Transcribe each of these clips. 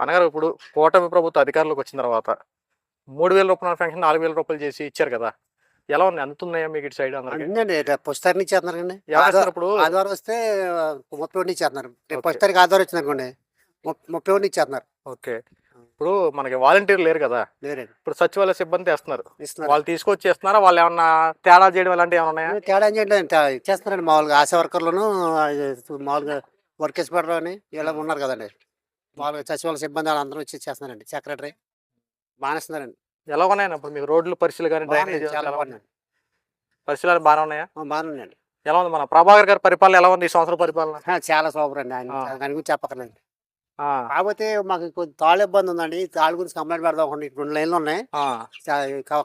అనగా ఇప్పుడు కూటమి ప్రభుత్వ అధికారంలోకి వచ్చిన తర్వాత మూడు వేల రూపాయల పెన్షన్ నాలుగు వేల రూపాయలు చేసి ఇచ్చారు కదా. ఎలా ఉంది అందుతున్నాయా మీకు ఇటు సైడ్ అందరికి? ఫస్ట్ తారీఖు నుంచి ఇప్పుడు? ఆదివారం వస్తే ముప్పై ఒకటి రేపు ఓకే. ఫస్ట్ తారీఖు ఆదివారం వచ్చింది అనుకోండి ముప్- ముప్పై ఒకటి ఇచ్చేస్తున్నారు. ఓకే. ఇప్పుడు మనకి వాలంటీర్ లేరు కదా. ఇప్పుడు సచివాలయ సిబ్బంది వేస్తున్నారు వాళ్ళు తీసుకొచ్చి ఇస్తున్నారా వాళ్ళు ఏమన్నా తేడా చేయడం అలాంటివి ఏమైనా ఉన్నాయా? తేడా తే- ఇచ్చేస్తున్నారండి మామూలుగా ఆశా వర్కర్లను మామూలుగా వర్క్ ఎక్స్పర్ట్ అని ఇలా ఉన్నారు కదండి. మామూలుగా సచివాలయ సిబ్బంది వాళ్ళందరూ వచ్చి ఇచ్చేస్తున్నారండి సెక్రటరీ బాగానే ఇస్తున్నారండి ఎలా ఉన్నాయన్న ఇప్పుడు మీకు రోడ్లు పరిస్థితులు కానీ డ్రైనేజ్ బాగున్నాయి, చాలా ఎలా ఉన్నాయి? బాగున్నాయి పరిస్థితులు బాగానే ఉన్నాయా? బాగానే ఉన్నాయండి. ఎలా ఉంది మన ప్రభాకర్ గారి పరిపాలన ఎలా ఉంది? ఈ సంవత్సరం పరిపాలన? చాలా సూపర్ అండి. ఆయన. దాని గురించి చెప్పకండి ఆ, కాకపోతే మాకు కొంచెం తాళ ఇబ్బంది ఉందండి. తాళ గురించి కంప్లైంట్ పెడదాం రెండు లైన్లు ఉన్నాయి.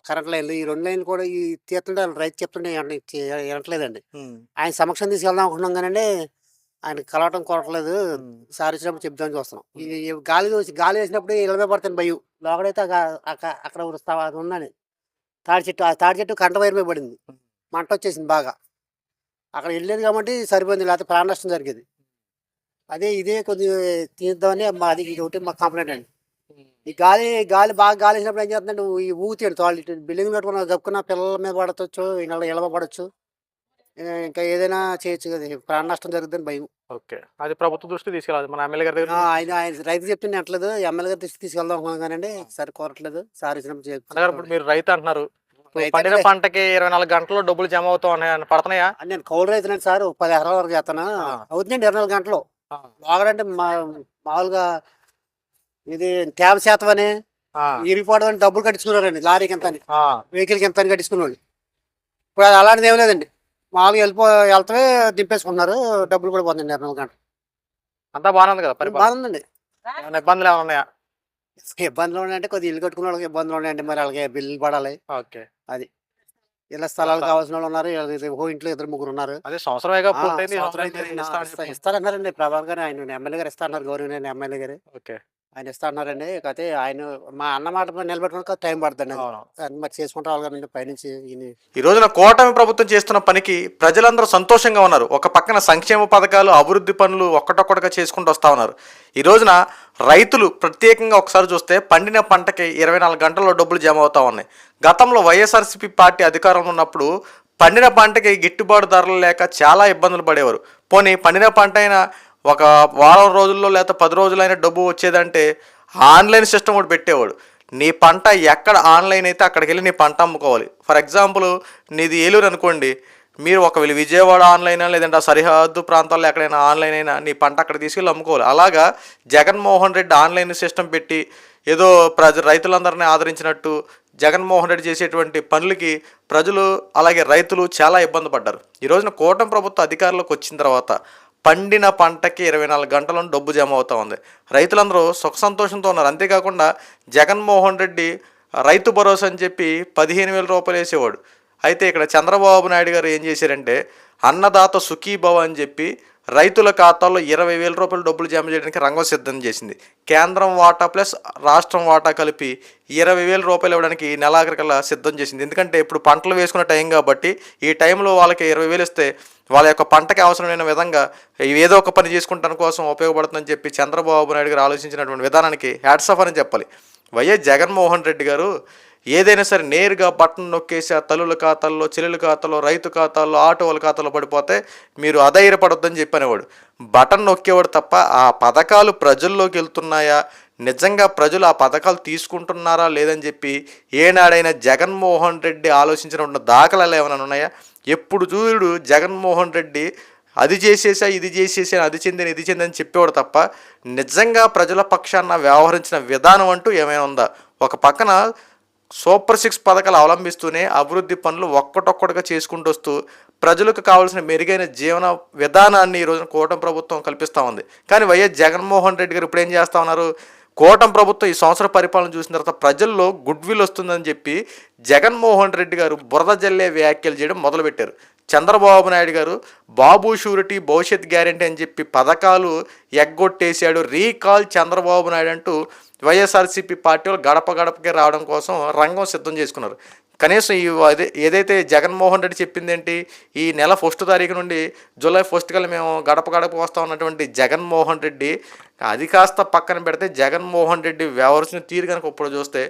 కరెంట్ లైన్లు ఈ రెండు లైన్లు కూడా ఈ తీస్తుంటే రైతు చెప్తుంటే ఏమంటే చే- వినట్లేదండి. ఆయన సమక్షం తీసుకెళ్దాం అనుకుంటున్నాం కానీ ఆయన కలవటం కొరట్లేదు. సార్ వచ్చినప్పుడు చెప్దామని చూస్తున్నాం. ఈ గాలి గాలి వేసినప్పుడు ఇళ్ళమే పడుతుంది భయం. లోకడైతే అక- అక- అక్కడ అది ఉందని తాడి చెట్టు ఆ తాడి చెట్టు కంట వైరు మీద పడింది. మంట వచ్చేసింది బాగా. అక్కడ వెళ్ళేది కాబట్టి సరిపోయింది లేకపోతే ప్రాణ నష్టం జరిగేది. అదే ఇదే కొద్దిగా తీద్దామని మా అది ఇది ఒకటి మా కంప్లైంట్ అండి. ఈ గాలి గాలి బాగా గాలి వేసినప్పుడు ఏం చేస్తుందంటే ఈ ఊగుతాడు తాళ్ళు ఇటు బిల్డింగ్ పెట్టుకున్న దక్కున్న పిల్లల మీద పడవచ్చు ఇళ్ళ ఇళ్ళ పడవచ్చు ఇంకా ఏదైనా చేయొచ్చు కదా ప్రాణ నష్టం జరుగుతుందని భయం. ఓకే. అది ప్రభుత్వ దృష్టి తీసుకెళ్ళాలి. మన ఎమ్మెల్యే గారి ఆ, దగ్గర ఆయన ఆయన రైతు చెప్తుంటే అట్లేదు ఎమ్మెల్యే గారు తీసుకు తీసుకెళ్దాం అనుకున్నాం కానండి సరే కోరట్లేదు. సార్ ఇచ్చినప్పుడు చేయ- అన్నగారు ఇప్పుడు మీరు రైతు అంటున్నారు. ఇప్పుడు రైతే పండిన అంటే- పంటకి ఇరవై నాలుగు గంటల్లో డబ్బులు జమ అవుతా ఉన్నాయి పడుతున్నాయా? నేను కౌలు రైతునండి సార్. ఒక పది ఎకరాల వరకు చేస్తాను. ఆ. అవుతుందండి ఇరవై నాలుగు గంటలు. ఆ, మా మామూలుగా ఇది ట్యాబ్ శాతం అని ఆ, ఇరిగిపోవడం అని డబ్బులు కట్టించుకున్నారండి. లారీకి ఎంత అని ఆ, వెహికల్కి ఎంత అని కట్టించుకునేవాళ్ళు ఇప్పుడు అది అలాంటిది ఏం లేదండి. మామూలుగా వెళ్ళిపో వెళ్తామే దింపేసుకుంటున్నారు. డబ్బులు కూడా పోతుంది నాలుగు గంటలు అంతా బాగానే ఉంది కదా పరిపాలన? బాగుందండి. ఏమైనా ఇబ్బందులు ఏమైనా ఉన్నాయా? ఇబ్బందులు ఉన్నాయంటే కొద్దిగా ఇల్లు కట్టుకున్న వాళ్ళకి ఇబ్బందులు ఉన్నాయండి మరి వాళ్ళకి బిల్లులు పడాలి. ఓకే. ఇలా స్థలాలు కావాల్సిన వాళ్ళు ఉన్నారు. ఓ ఇంట్లో ఇద్దరు ముగ్గురు ఉన్నారు. అదే సంవత్సరం. ఇస్తారన్నారండి ప్రభాకర్ గారు ఆయన ఎమ్మెల్యే గారు ఇస్తా అన్నారు గౌరవ ఎమ్మెల్యే గారు. ఓకే. ఆయన ఇస్తా అన్నారండి కాకపోతే ఆయన మా అన్న మాట మీద నిలబెట్టుకుని టైం పడుతుంది మరి చేసుకుంటూ కదండి. పైనుంచి ఈ రోజున కూటమి ప్రభుత్వం చేస్తున్న పనికి ప్రజలందరూ సంతోషంగా ఉన్నారు. ఒక పక్కన సంక్షేమ పథకాలు అభివృద్ధి పనులు ఒక్కటొక్కటిగా చేసుకుంటూ వస్తూ ఉన్నారు. ఈ రోజున రైతులు ప్రత్యేకంగా ఒకసారి చూస్తే పండిన పంటకి ఇరవై నాలుగు గంటల్లో డబ్బులు జమ అవుతా ఉన్నాయి. గతంలో వైఎస్ఆర్సీపీ పార్టీ అధికారంలో ఉన్నప్పుడు పండిన పంటకి గిట్టుబాటు ధరలు లేక చాలా ఇబ్బందులు పడేవారు. పోనీ పండిన పంట అయినా ఒక వారం రోజుల్లో లేకపోతే పది రోజులైనా డబ్బు వచ్చేదంటే ఆన్లైన్ సిస్టమ్ ఒకటి పెట్టేవాడు. నీ పంట ఎక్కడ ఆన్లైన్ అయితే అక్కడికి వెళ్ళి నీ పంట అమ్ముకోవాలి. ఫర్ ఎగ్జాంపుల్ నీది ఏలూరు అనుకోండి మీరు ఒకవేళ విజయవాడ ఆన్లైన్ లేదంటే ఆ సరిహద్దు ప్రాంతాల్లో ఎక్కడైనా ఆన్లైన్ అయినా నీ పంట అక్కడ తీసుకెళ్ళి అమ్ముకోవాలి. అలాగా జగన్మోహన్ రెడ్డి ఆన్లైన్ సిస్టమ్ పెట్టి ఏదో ప్రజ రైతులందరినీ ఆదరించినట్టు జగన్మోహన్ రెడ్డి చేసేటువంటి పనులకి ప్రజలు అలాగే రైతులు చాలా ఇబ్బంది పడ్డారు. ఈ రోజున కూటమి ప్రభుత్వ అధికారంలోకి వచ్చిన తర్వాత పండిన పంటకి ఇరవై నాలుగు గంటలను డబ్బు జమ అవుతూ ఉంది. రైతులందరూ సుఖ సంతోషంతో ఉన్నారు. అంతేకాకుండా జగన్మోహన్ రెడ్డి రైతు భరోసా అని చెప్పి పదిహేను వేల రూపాయలు వేసేవాడు. అయితే ఇక్కడ చంద్రబాబు నాయుడు గారు ఏం చేశారంటే అన్నదాత సుఖీభవ అని చెప్పి రైతుల ఖాతాల్లో ఇరవై వేల రూపాయలు డబ్బులు జమ చేయడానికి రంగం సిద్ధం చేసింది. కేంద్రం వాటా ప్లస్ రాష్ట్రం వాటా కలిపి ఇరవై వేల రూపాయలు ఇవ్వడానికి నెలాఖరికల్లా సిద్ధం చేసింది. ఎందుకంటే ఇప్పుడు పంటలు వేసుకునే టైం కాబట్టి ఈ టైంలో వాళ్ళకి ఇరవై వేలు ఇస్తే వాళ్ళ యొక్క పంటకి అవసరమైన విధంగా ఏదో ఒక పని చేసుకుంటాని కోసం ఉపయోగపడుతుందని చెప్పి చంద్రబాబు నాయుడు గారు ఆలోచించినటువంటి విధానానికి హ్యాట్సఫ్ అని చెప్పాలి. వైఎస్ జగన్మోహన్ రెడ్డి గారు ఏదైనా సరే నేరుగా బటన్ నొక్కేసి ఆ తల్లుల ఖాతాల్లో చెల్లెల ఖాతాలో రైతు ఖాతాల్లో ఆటోల ఖాతాలో పడిపోతే మీరు అధైర్యపడొద్దని చెప్పనేవాడు. బటన్ నొక్కేవాడు తప్ప ఆ పథకాలు ప్రజల్లోకి వెళ్తున్నాయా? నిజంగా ప్రజలు ఆ పథకాలు తీసుకుంటున్నారా? లేదని చెప్పి ఏనాడైనా జగన్మోహన్ రెడ్డి ఆలోచించిన దాఖలాలు ఏమైనా ఉన్నాయా? ఎప్పుడు చూడు జగన్మోహన్ రెడ్డి అది చేసేసా ఇది చేసేసా అది చెందిన ఇది చెందని చెప్పేవాడు తప్ప నిజంగా ప్రజల పక్షాన వ్యవహరించిన విధానం అంటూ ఏమైనా ఉందా? ఒక పక్కన సూపర్ సిక్స్ పథకాలు అవలంబిస్తూనే అభివృద్ధి పనులు ఒక్కటొక్కటిగా చేసుకుంటూ వస్తూ ప్రజలకు కావాల్సిన మెరుగైన జీవన విధానాన్ని ఈ రోజున కూటమి ప్రభుత్వం కల్పిస్తూ ఉంది. కానీ వైఎస్ జగన్మోహన్ రెడ్డి గారు ఇప్పుడు ఏం చేస్తా ఉన్నారు? కోటం ప్రభుత్వం ఈ సంవత్సర పరిపాలన చూసిన తర్వాత ప్రజల్లో గుడ్ విల్ వస్తుందని చెప్పి జగన్మోహన్ రెడ్డి గారు బురద జల్లే వ్యాఖ్యలు చేయడం మొదలుపెట్టారు. చంద్రబాబు నాయుడు గారు బాబు షూరిటీ భవిష్యత్ గ్యారంటీ అని చెప్పి పథకాలు ఎగ్గొట్టేశాడు. రీకాల్ చంద్రబాబు నాయుడు అంటూ వైఎస్ఆర్సీపీ పార్టీ వాళ్ళు గడప గడపకి రావడం కోసం రంగం సిద్ధం చేసుకున్నారు. కనీసం ఈ అదే ఏదైతే జగన్మోహన్ రెడ్డి చెప్పింది ఏంటి ఈ నెల ఫస్ట్ తారీఖు నుండి జూలై ఫస్ట్ కల్లా మేము గడప గడప వస్తా ఉన్నటువంటి జగన్మోహన్ రెడ్డి అది కాస్త పక్కన పెడితే జగన్మోహన్ రెడ్డి వ్యవహరించిన తీరు కనుక ఇప్పుడు చూస్తే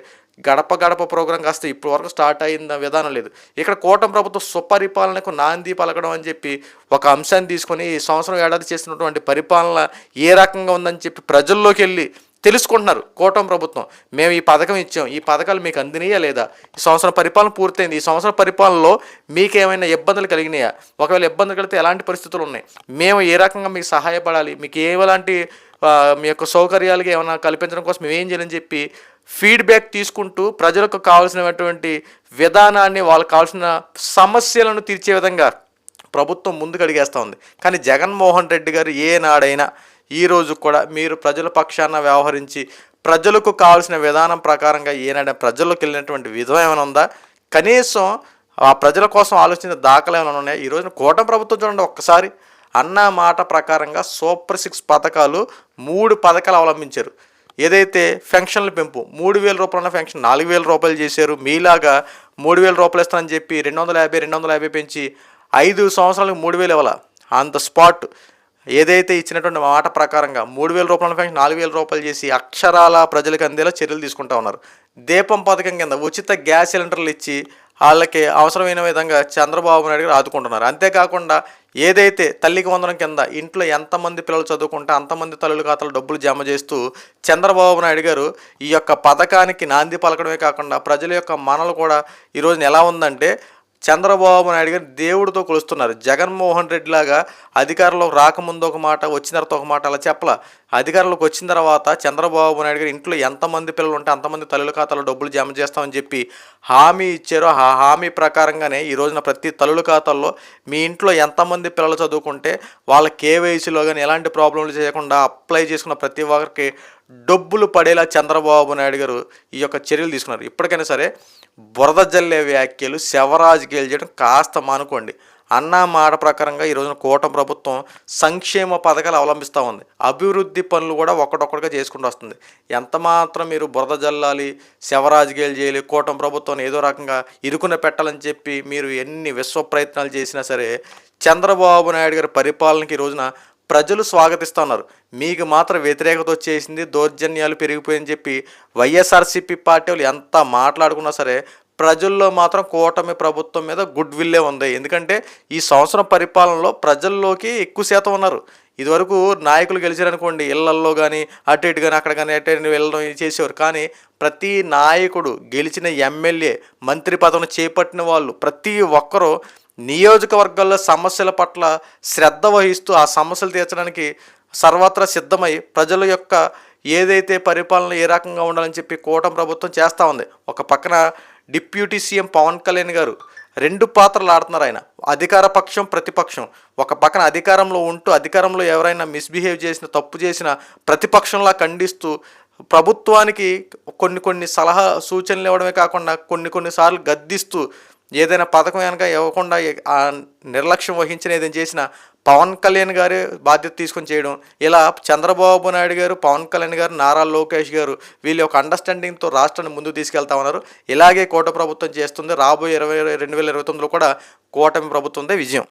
గడప గడప ప్రోగ్రాం కాస్త ఇప్పటి వరకు స్టార్ట్ అయిన విధానం లేదు. ఇక్కడ కూటమి ప్రభుత్వం సుపరిపాలనకు నాంది పలకడం అని చెప్పి ఒక అంశాన్ని తీసుకొని ఈ సంవత్సరం ఏడాది చేసినటువంటి పరిపాలన ఏ రకంగా ఉందని చెప్పి ప్రజల్లోకి వెళ్ళి తెలుసుకుంటున్నారు కూటమి ప్రభుత్వం. మేము ఈ పథకం ఇచ్చాం. ఈ పథకాలు మీకు అందినయా లేదా? ఈ సంవత్సరం పరిపాలన పూర్తయింది. ఈ సంవత్సరం పరిపాలనలో మీకు ఏమైనా ఇబ్బందులు కలిగినాయా? ఒకవేళ ఇబ్బందులు కలిగితే ఎలాంటి పరిస్థితులు ఉన్నాయి? మేము ఏ రకంగా మీకు సహాయపడాలి? మీకు ఎలాంటి మీ యొక్క సౌకర్యాలకి ఏమైనా కల్పించడం కోసం మేము ఏం చేయాలని చెప్పి ఫీడ్బ్యాక్ తీసుకుంటూ ప్రజలకు కావాల్సినటువంటి విధానాన్ని వాళ్ళకు కావాల్సిన సమస్యలను తీర్చే విధంగా ప్రభుత్వం ముందుకు అడిగేస్తూ ఉంది. కానీ జగన్మోహన్ రెడ్డి గారు ఏనాడైనా ఈ రోజు కూడా మీరు ప్రజల పక్షాన వ్యవహరించి ప్రజలకు కావాల్సిన విధానం ప్రకారంగా ఏనాడైనా ప్రజల్లోకి వెళ్ళినటువంటి విధం ఏమైనా ఉందా? కనీసం ఆ ప్రజల కోసం ఆలోచించిన దాఖలు ఏమైనా ఉన్నాయా? ఈ కూటమి ప్రభుత్వం చూడండి ఒక్కసారి. అన్న మాట ప్రకారంగా సూపర్ సిక్స్ పథకాలు మూడు పథకాలు అవలంబించారు. ఏదైతే ఫెన్షన్ల పెంపు మూడు వేల రూపాయల ఫెన్షన్ నాలుగు వేల రూపాయలు చేశారు మీలాగా మూడు వేల రూపాయలు ఇస్తానని చెప్పి రెండు వందల యాభై రెండు వందల యాభై పెంచి ఐదు సంవత్సరాలకు మూడు వేలు ఇవ్వాల? ఆన్ ద స్పాట్ ఏదైతే ఇచ్చినటువంటి మాట ప్రకారంగా మూడు వేల రూపాయల ఫెన్షన్ నాలుగు వేల రూపాయలు చేసి అక్షరాల ప్రజలకు అందేలా చర్యలు తీసుకుంటా ఉన్నారు. దీపం పథకం కింద ఉచిత గ్యాస్ సిలిండర్లు ఇచ్చి వాళ్ళకి అవసరమైన విధంగా చంద్రబాబు నాయుడు గారు ఆదుకుంటున్నారు. అంతేకాకుండా ఏదైతే తల్లికి వందనం కింద ఇంట్లో ఎంతమంది పిల్లలు చదువుకుంటే అంతమంది తల్లుల ఖాతాలు డబ్బులు జమ చేస్తూ చంద్రబాబు నాయుడు గారు ఈ యొక్క పథకానికి నాంది పలకడమే కాకుండా ప్రజల యొక్క మనలు కూడా ఈ రోజున ఎలా ఉందంటే చంద్రబాబు నాయుడు గారు దేవుడితో కొలుస్తున్నారు. జగన్మోహన్ రెడ్డి లాగా అధికారంలోకి రాకముందు ఒక మాట వచ్చిన తర్వాత ఒక మాట అలా చెప్పలా. అధికారంలోకి వచ్చిన తర్వాత చంద్రబాబు నాయుడు గారు ఇంట్లో ఎంతమంది పిల్లలు ఉంటే అంతమంది తల్లుల ఖాతాలో డబ్బులు జమ చేస్తామని చెప్పి హామీ ఇచ్చారో. ఆ హామీ ప్రకారంగానే ఈ రోజున ప్రతి తల్లుల ఖాతాల్లో మీ ఇంట్లో ఎంతమంది పిల్లలు చదువుకుంటే వాళ్ళ కేవైసీలో కానీ ఎలాంటి ప్రాబ్లంలు చేయకుండా అప్లై చేసుకున్న ప్రతి ఒక్కరికి డబ్బులు పడేలా చంద్రబాబు నాయుడు గారు ఈ యొక్క చర్యలు తీసుకున్నారు. ఇప్పటికైనా సరే బురద జల్లే వ్యాఖ్యలు శవరాజకీయాలు చేయడం కాస్త మానుకోండి. అన్న మాట ప్రకారంగా ఈ రోజున కూటమి ప్రభుత్వం సంక్షేమ పథకాలు అవలంబిస్తూ ఉంది. అభివృద్ధి పనులు కూడా ఒకటొక్కటిగా చేసుకుంటూ వస్తుంది. ఎంత మాత్రం మీరు బురద జల్లాలి శవరాజకీయాలు చేయాలి కూటమి ప్రభుత్వం ఏదో రకంగా ఇరుకున పెట్టాలని చెప్పి మీరు ఎన్ని విశ్వ ప్రయత్నాలు చేసినా సరే చంద్రబాబు నాయుడు గారి పరిపాలనకి ఈ రోజున ప్రజలు స్వాగతిస్తున్నారు. మీకు మాత్రం వ్యతిరేకత వచ్చేసింది దౌర్జన్యాలు పెరిగిపోయని చెప్పి వైఎస్ఆర్సీపీ పార్టీ వాళ్ళు ఎంత మాట్లాడుకున్నా సరే ప్రజల్లో మాత్రం కూటమి ప్రభుత్వం మీద గుడ్ విల్లే ఉంది. ఎందుకంటే ఈ సంవత్సరం పరిపాలనలో ప్రజల్లోకి ఎక్కువ శాతం ఉన్నారు. ఇదివరకు నాయకులు గెలిచారనుకోండి ఇళ్ళల్లో కానీ అటు ఇటు కానీ అక్కడ కానీ అటు ఇటు వెళ్ళడం చేసేవారు. కానీ ప్రతి నాయకుడు గెలిచిన ఎమ్మెల్యే మంత్రి పదవిని చేపట్టిన వాళ్ళు ప్రతి ఒక్కరూ నియోజకవర్గాల్లో సమస్యల పట్ల శ్రద్ధ వహిస్తూ ఆ సమస్యలు తీర్చడానికి సర్వత్రా సిద్ధమై ప్రజల యొక్క ఏదైతే పరిపాలన ఏ రకంగా ఉండాలని చెప్పి కూటమి ప్రభుత్వం చేస్తూ ఉంది. ఒక పక్కన డిప్యూటీ సీఎం పవన్ కళ్యాణ్ గారు రెండు పాత్రలు ఆడుతున్నారు ఆయన. అధికార పక్షం ప్రతిపక్షం. ఒక పక్కన అధికారంలో ఉంటూ అధికారంలో ఎవరైనా మిస్బిహేవ్ చేసిన తప్పు చేసిన ప్రతిపక్షంలా ఖండిస్తూ ప్రభుత్వానికి కొన్ని కొన్ని సలహా సూచనలు ఇవ్వడమే కాకుండా కొన్ని కొన్నిసార్లు గద్దిస్తూ ఏదైనా పథకం కనుక ఇవ్వకుండా నిర్లక్ష్యం వహించిన ఏదైనా చేసిన పవన్ కళ్యాణ్ గారే బాధ్యత తీసుకొని చేయడం. ఇలా చంద్రబాబు నాయుడు గారు పవన్ కళ్యాణ్ గారు నారా లోకేష్ గారు వీళ్ళు ఒక అండర్స్టాండింగ్తో రాష్ట్రాన్ని ముందుకు తీసుకెళ్తా ఉన్నారు. ఇలాగే కూట ప్రభుత్వం చేస్తుంది. రాబోయే ఇరవై రెండు వేల ఇరవై తొమ్మిదిలో కూడా కూటమి ప్రభుత్వందే విజయం.